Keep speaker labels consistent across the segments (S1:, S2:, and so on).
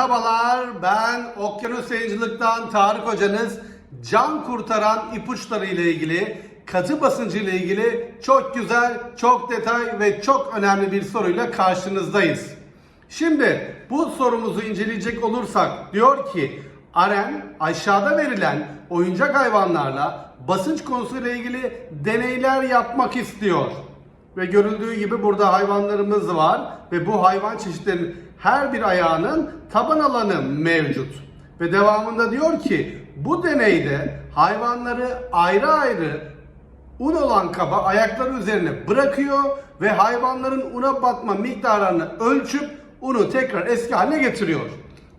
S1: Merhabalar, ben Okyanus Yayıncılık'tan Tarık Hocanız. Can kurtaran ipuçları ile ilgili, katı basıncı ile ilgili çok güzel, çok detay ve çok önemli bir soruyla karşınızdayız. Şimdi bu sorumuzu inceleyecek olursak diyor ki Aren aşağıda verilen oyuncak hayvanlarla basınç konusuyla ilgili deneyler yapmak istiyor. Ve görüldüğü gibi burada hayvanlarımız var ve bu hayvan çeşitlerinin her bir ayağının taban alanı mevcut. Ve devamında diyor ki bu deneyde hayvanları ayrı ayrı un olan kaba ayakları üzerine bırakıyor ve hayvanların una batma miktarını ölçüp unu tekrar eski haline getiriyor.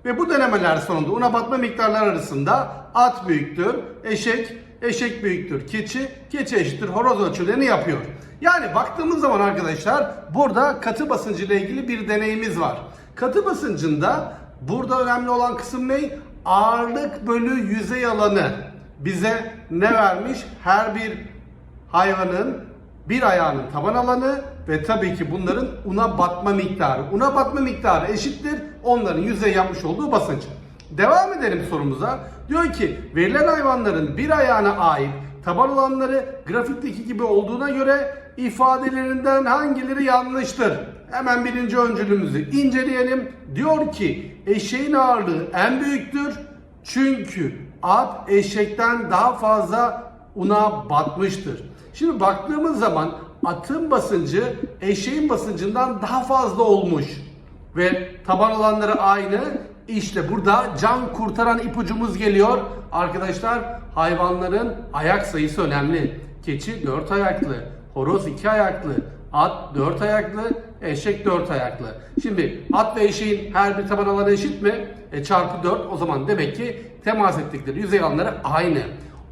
S1: Ve bu denemeler sonunda una batma miktarları arasında at büyüktür, eşek, eşek büyüktür, keçi, keçi eşittir horoz ölçülerini yapıyor. Yani baktığımız zaman arkadaşlar burada katı basıncı ile ilgili bir deneyimiz var. Katı basıncında burada önemli olan kısım ne? Ağırlık bölü yüzey alanı bize ne vermiş? Her bir hayvanın bir ayağının taban alanı ve tabii ki bunların una batma miktarı. Una batma miktarı eşittir onların yüzey yapmış olduğu basınç. Devam edelim sorumuza. Diyor ki verilen hayvanların bir ayağına ait taban alanları grafikteki gibi olduğuna göre ifadelerinden hangileri yanlıştır? Hemen birinci öncülümüzü inceleyelim. Diyor ki eşeğin ağırlığı en büyüktür. Çünkü at eşekten daha fazla una batmıştır. Şimdi baktığımız zaman atın basıncı eşeğin basıncından daha fazla olmuş. Ve taban alanları aynı. İşte burada can kurtaran ipucumuz geliyor. Arkadaşlar hayvanların ayak sayısı önemli. Keçi 4 ayaklı, horoz 2 ayaklı, at 4 ayaklı, eşek 4 ayaklı. Şimdi at ve eşeğin her bir taban alanı eşit mi? E, çarpı 4 o zaman demek ki temas ettikleri yüzey alanları aynı.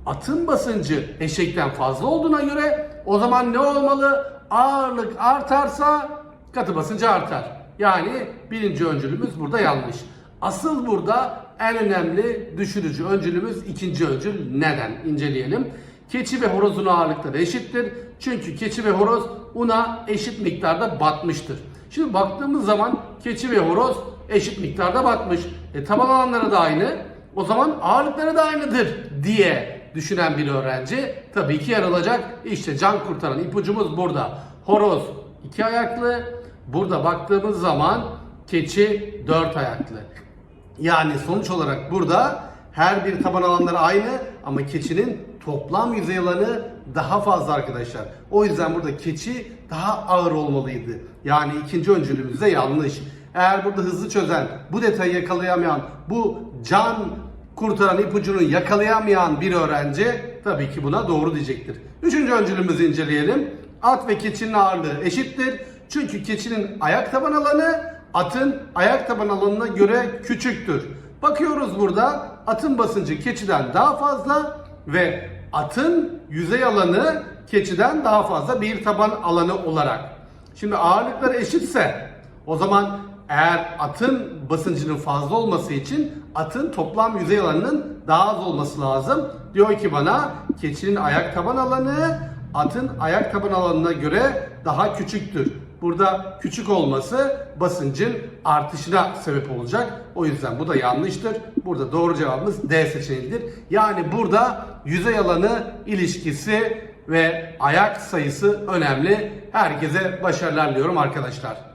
S1: Atın basıncı eşekten fazla olduğuna göre o zaman ne olmalı? Ağırlık artarsa katı basıncı artar. Yani birinci öncülümüz burada yanlış. Asıl burada en önemli düşürücü öncülümüz ikinci öncül. Neden? İnceleyelim. Keçi ve horozun ağırlıkları eşittir. Çünkü keçi ve horoz una eşit miktarda batmıştır. Şimdi baktığımız zaman keçi ve horoz eşit miktarda batmış. E taban alanları da aynı. O zaman ağırlıkları da aynıdır diye düşünen bir öğrenci tabii ki yer alacak. İşte can kurtaran ipucumuz burada. Horoz iki ayaklı. Burada baktığımız zaman keçi dört ayaklı. Yani sonuç olarak burada her bir taban alanları aynı ama keçinin toplam yüzey alanı daha fazla arkadaşlar. O yüzden burada keçi daha ağır olmalıydı. Yani ikinci öncülümüz de yanlış. Eğer burada hızlı çözen, bu detayı yakalayamayan, bu can kurtaran ipucunu yakalayamayan bir öğrenci tabii ki buna doğru diyecektir. Üçüncü öncülümüzü inceleyelim. At ve keçinin ağırlığı eşittir. Çünkü keçinin ayak taban alanı atın ayak taban alanına göre küçüktür. Bakıyoruz burada atın basıncı keçiden daha fazla ve atın yüzey alanı keçiden daha fazla bir taban alanı olarak. Şimdi ağırlıkları eşitse o zaman eğer atın basıncının fazla olması için atın toplam yüzey alanının daha az olması lazım. Diyor ki bana keçinin ayak taban alanı atın ayak taban alanına göre daha küçüktür. Burada küçük olması basıncın artışına sebep olacak. O yüzden bu da yanlıştır. Burada doğru cevabımız D seçeneğidir. Yani burada yüzey alanı ilişkisi ve ayak sayısı önemli. Herkese başarılar diliyorum arkadaşlar.